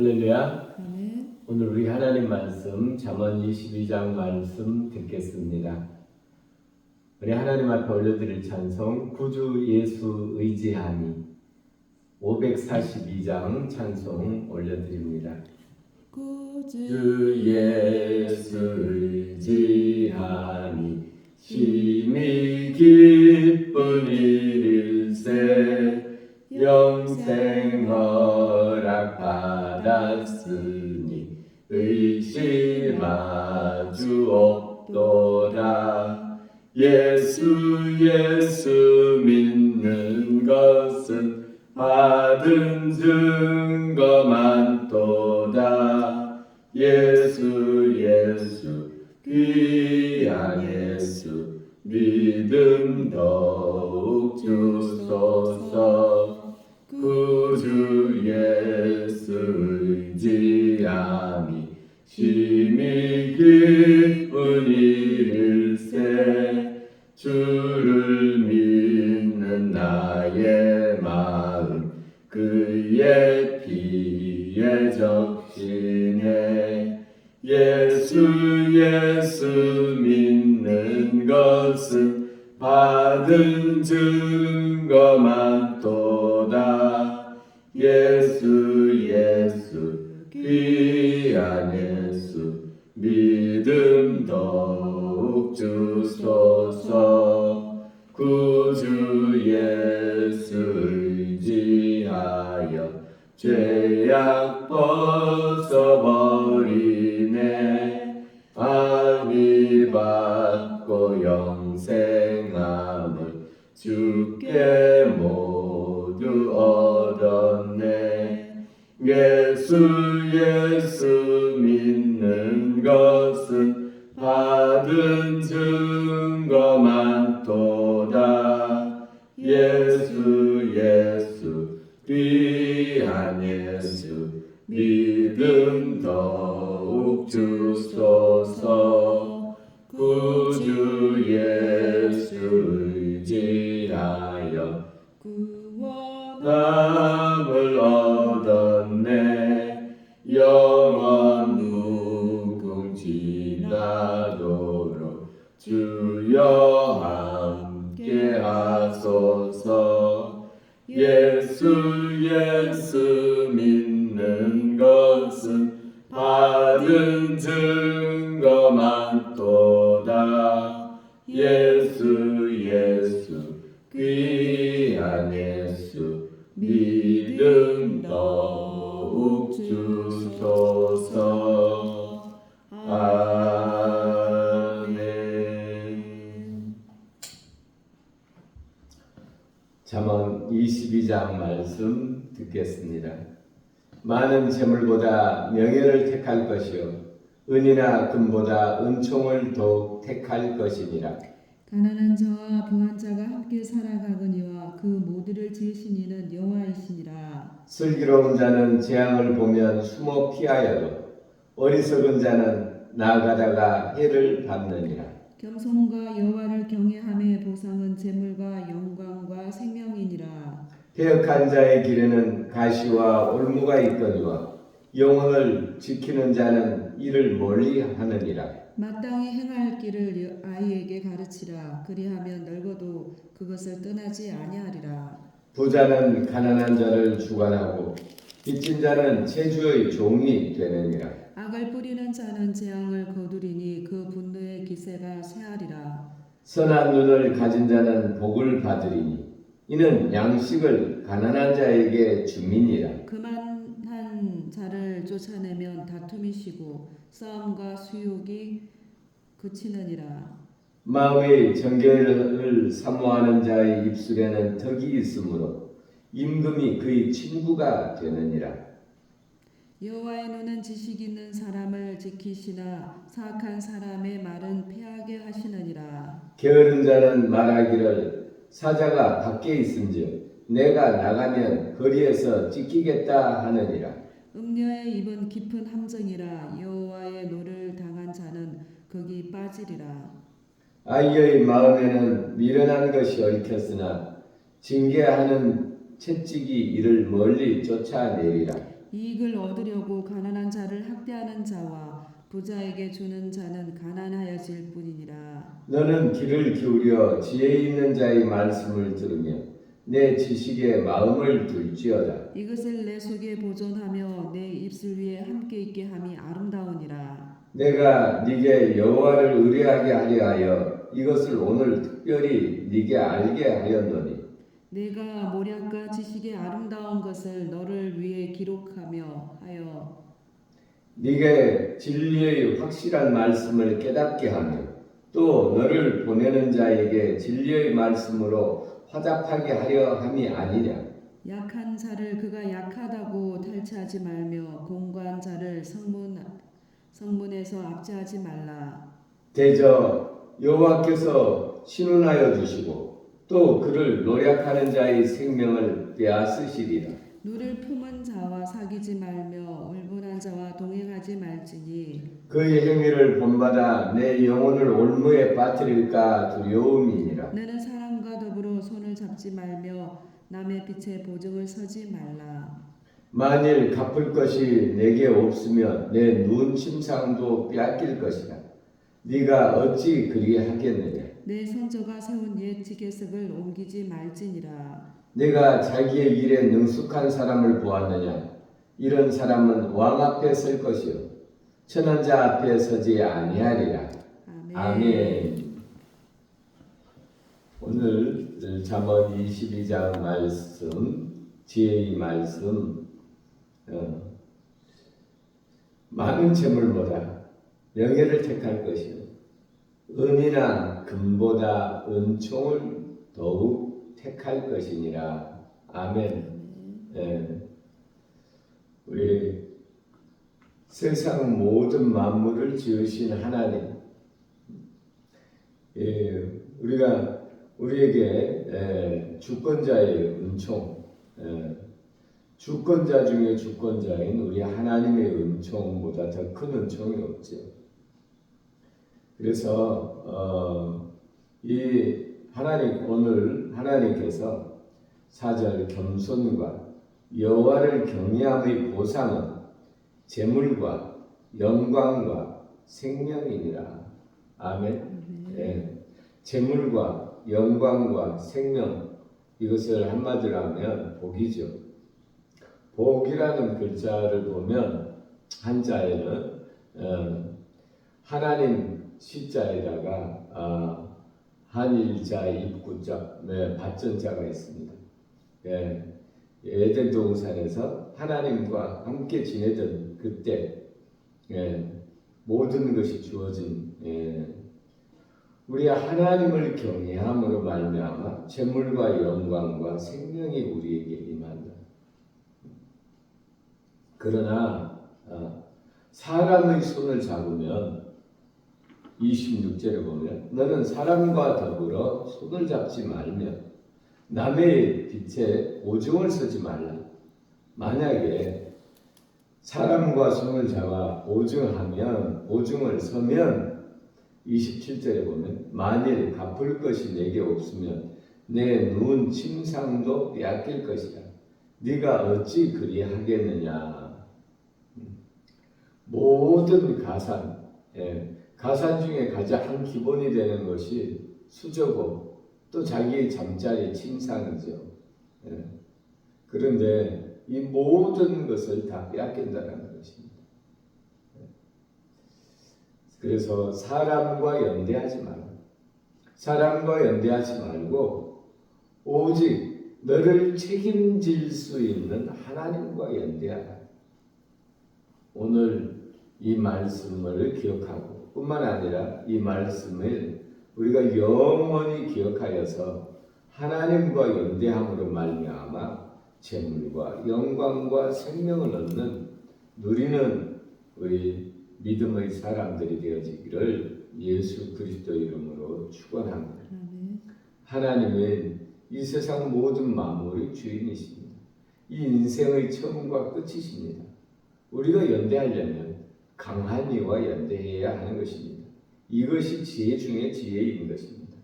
할렐루야. 아멘. 오늘 우리 하나님 말씀 잠언 22장 말씀 듣겠습니다. 우리 하나님 앞에 올려드릴 찬송 구주 예수 의지하니 542장 찬송 올려드립니다. 구주 주 예수 의지하니 것은 받은 증거 많도다. 예수 예수 귀한 예수 믿음 더욱 주소서. 구주 예수 의지함이 심히 기쁜 일일세. 주 것은 받은 증거 많도다. 예수 예수 귀한 예수 믿음 더욱 주소서. 구주 예수 의지하여 죄악 벗어버리네. 받고 영생함을 주께 모두 얻었네. 예수 예수 믿는 것은 받은 증 의지하여 구원 남을 얻었네. 영원 무궁지나도록 주여 함께 하소서. 예수 예수 믿는 것은 받은 증 잠언 22장 말씀 듣겠습니다. 많은 재물보다 명예를 택할 것이요 은이나 금보다 은총을 더욱 택할 것이니라. 가난한 자와 부한 자가 함께 살아가거니와 그 모두를 지으신 이는 여호와이시니라. 슬기로운 자는 재앙을 보면 숨어 피하여도 어리석은 자는 나아가다가 해를 받느니라. 겸손과 여호와를 경외함의 보상은 재물과 영광과 생명이니라. 배역한 자의 길에는 가시와 올무가 있거니와 영혼을 지키는 자는 이를 멀리 하느니라. 마땅히 행할 길을 여- 아이에게 가르치라. 그리하면 늙어도 그것을 떠나지 아니하리라. 부자는 가난한 자를 주관하고 빚진 자는 체주의 종이 되느니라. 악을 뿌리는 자는 재앙을 거두리니 그 분노의 기세가 쇠하리라. 선한 눈을 가진 자는 복을 받으리니 이는 양식을 가난한 자에게 주민이라. 그만한 자를 쫓아내면 다툼이 쉬고 싸움과 수욕이 그치느니라. 마음의 정결을 사모하는 자의 입술에는 덕이 있으므로 임금이 그의 친구가 되느니라. 여호와의 눈은 지식 있는 사람을 지키시나 사악한 사람의 말은 패하게 하시느니라. 게으른 자는 말하기를 사자가 밖에 있은즉 내가 나가면 거리에서 찢기겠다 하느니라. 음녀의 입은 깊은 함정이라 여호와의 노를 당한 자는 거기 빠지리라. 아이의 마음에는 미련한 것이 얽혔으나 징계하는 채찍이 이를 멀리 쫓아내리라. 이익을 얻으려고 가난한 자를 학대하는 자와 부자에게 주는 자는 가난하여질 뿐이니라. 너는 귀를 기울여 지혜 있는 자의 말씀을 들으며 내 지식에 마음을 둘지어다. 이것을 내 속에 보존하며 내 입술 위에 함께 있게 함이 아름다우니라. 내가 네게 여호와를 의뢰하게 하려 하여 이것을 오늘 특별히 네게 알게 하였노니 내가 모략과 지식의 아름다운 것을 너를 위해 기록하며 하여 네게 진리의 확실한 말씀을 깨닫게 하며 또 너를 보내는 자에게 진리의 말씀으로 화답하게 하려 함이 아니냐 약한 자를 그가 약하다고 탈취하지 말며 공고한 자를 성문 성문에서 압제하지 말라. 대저 여호와께서 신운하여 주시고 또 그를 노력하는 자의 생명을 빼앗으시리라 누를 품은 자와 사귀지 말며 울분한 자와 동행하지 말지니 그의 행위를 본받아 내 영혼을 올무에 빠뜨릴까 두려움이니라 너는 사람과 더불어 손을 잡지 말며 남의 빛에 보증을 서지 말라. 만일 갚을 것이 내게 없으면 내 눈 침상도 빼앗길 것이라. 네가 어찌 그리하겠느냐? 내 손저가 세운 옛 지계석을 옮기지 말지니라. 내가 자기의 일에 능숙한 사람을 보았느냐? 이런 사람은 왕 앞에 설 것이요 천한 자 앞에 서지 아니하리라. 아멘. 아멘. 오늘 잠언 22장 말씀, 지혜의 말씀, 어, 많은 재물보다 명예를 택할 것이요 은이나 금보다 은총을 더욱 택할 것이니라. 아멘. 예. 우리 세상 모든 만물을 지으신 하나님, 예, 우리가 우리에게 예, 주권자의 은총, 예, 주권자 중에 주권자인 우리 하나님의 은총보다 더 큰 은총이 없죠. 그래서 어, 이 하나님 오늘 하나님께서 사절 겸손과 여호와를 경외함의 보상은 재물과 영광과 생명이니라. 아멘. 예, 재물과 영광과 생명 이것을 한마디로 하면 복이죠. 복이라는 글자를 보면 한자에는 어, 하나님 시자에다가 어, 한일자 입구자 네, 받전자가 있습니다. 예, 에덴 동산에서 하나님과 함께 지내던 그때 예, 모든 것이 주어진 예, 우리 하나님을 경외함으로 말미암아 재물과 영광과 생명이 우리에게 임한다. 그러나 어, 사람의 손을 잡으면 26절에 보면 너는 사람과 더불어 손을 잡지 말며 남의 빛에 오중을 서지 말라. 만약에 사람과 손을 잡아 오중하면 오중을 서면 27절에 보면 만일 갚을 것이 내게 없으면 내 눈 침상도 빼앗길 것이라. 네가 어찌 그리 하겠느냐. 음. 모든 가산, 예, 가산 중에 가장 기본이 되는 것이 수저고 또 자기의 잠자리 침상이죠. 예. 그런데 이 모든 것을 다 빼앗긴다는 것입니다. 예. 그래서 사람과 연대하지 마라. 사람과 연대하지 말고 오직 너를 책임질 수 있는 하나님과 연대하라. 오늘 이 말씀을 기억하고 뿐만 아니라 이 말씀을 우리가 영원히 기억하여서 하나님과 연대함으로 말미암아 재물과 영광과 생명을 얻는 누리는 우리 믿음의 사람들이 되어지기를 예수 그리스도 이름으로 축원합니다. 하나님은 이 세상 모든 만물의 주인이십니다. 이 인생의 처음과 끝이십니다. 우리가 연대하려면 강한 이와 연대해야 하는 것입니다. 이것이 지혜 중에 지혜인 것입니다.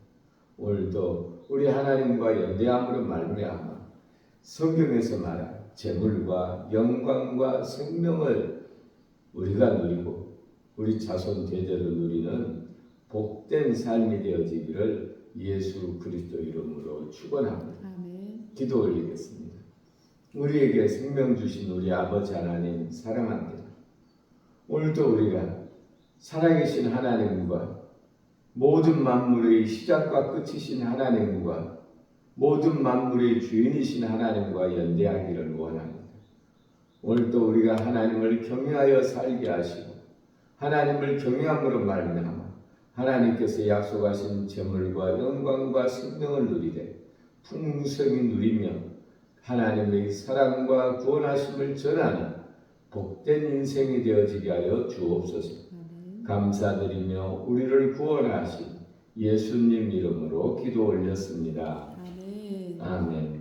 오늘도 우리 하나님과 연대함으로 말미암아 성경에서 말한 재물과 영광과 생명을 우리가 누리고 우리 자손 대대로 누리는 복된 삶이 되어지기를 예수 그리스도 이름으로 축원합니다. 기도 올리겠습니다. 우리에게 생명 주신 우리 아버지 하나님 사랑합니다. 오늘도 우리가 살아계신 하나님과 모든 만물의 시작과 끝이신 하나님과 모든 만물의 주인이신 하나님과 연대하기를 원합니다. 오늘도 우리가 하나님을 경외하여 살게 하시고 하나님을 경외함으로 말미암아 하나님께서 약속하신 재물과 영광과 생명을 누리되 풍성히 누리며 하나님의 사랑과 구원하심을 전하는 복된 인생이 되어지게 하여 주옵소서. 감사드리며 우리를 구원하신 예수님 이름으로 기도 올렸습니다. 아멘. 아멘.